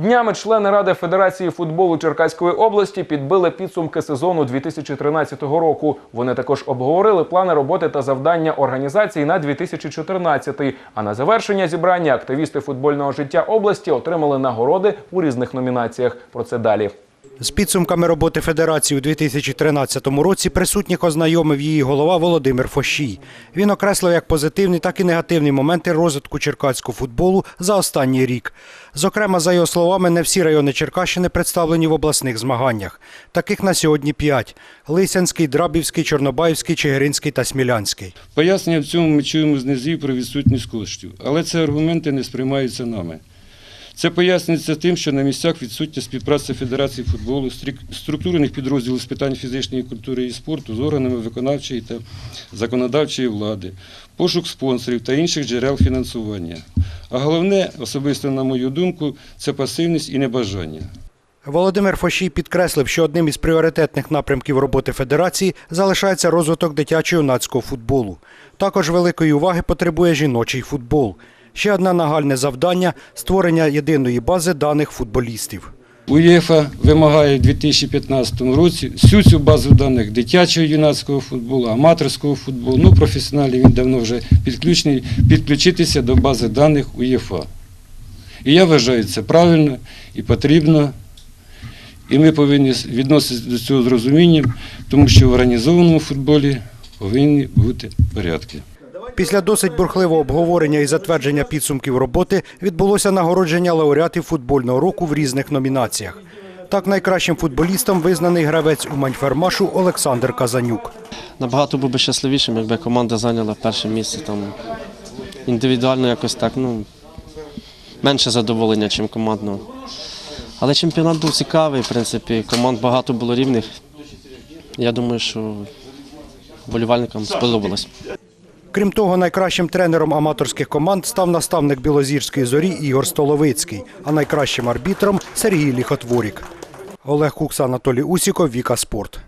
Днями члени Ради Федерації футболу Черкаської області підбили підсумки сезону 2013 року. Вони також обговорили плани роботи та завдання організації на 2014. А на завершення зібрання активісти футбольного життя області отримали нагороди у різних номінаціях. Про це далі. З підсумками роботи федерації у 2013 році присутніх ознайомив її голова Володимир Фощій. Він окреслив як позитивні, так і негативні моменти розвитку черкаського футболу за останній рік. Зокрема, за його словами, не всі райони Черкащини представлені в обласних змаганнях. Таких на сьогодні п'ять: Лисянський, Драбівський, Чорнобаївський, Чигиринський та Смілянський. Пояснення в цьому ми чуємо з низів про відсутність коштів, але ці аргументи не сприймаються нами. Це пояснюється тим, що на місцях відсутня співпраця Федерації футболу, структурних підрозділів з питань фізичної культури і спорту з органами виконавчої та законодавчої влади, пошук спонсорів та інших джерел фінансування. А головне, особисто на мою думку, це пасивність і небажання. Володимир Фощій підкреслив, що одним із пріоритетних напрямків роботи федерації залишається розвиток дитячо-юнацького футболу. Також великої уваги потребує жіночий футбол. Ще одне нагальне завдання створення єдиної бази даних футболістів. УЄФА вимагає в 2015 році всю цю базу даних дитячого юнацького футболу, аматорського футболу, ну професіоналів він давно вже підключений, підключитися до бази даних УЄФА. І я вважаю це правильно і потрібно. І ми повинні відноситися до цього з розумінням, тому що в організованому футболі повинні бути порядки. Після досить бурхливого обговорення і затвердження підсумків роботи відбулося нагородження лауреатів футбольного року в різних номінаціях. Так, найкращим футболістом визнаний гравець Умань-Фермашу Олександр Казанюк. Набагато був би щасливішим, якби команда зайняла перше місце. Там індивідуально якось так, ну менше задоволення, ніж командно. Але чемпіонат був цікавий, в принципі, команд багато було рівних. Я думаю, що болівальникам сподобалось. Крім того, найкращим тренером аматорських команд став наставник Білозірської зорі Ігор Столовицький, а найкращим арбітром Сергій Ліхотворік. Олег Кукса, Анатолій Усіков, Віка Спорт.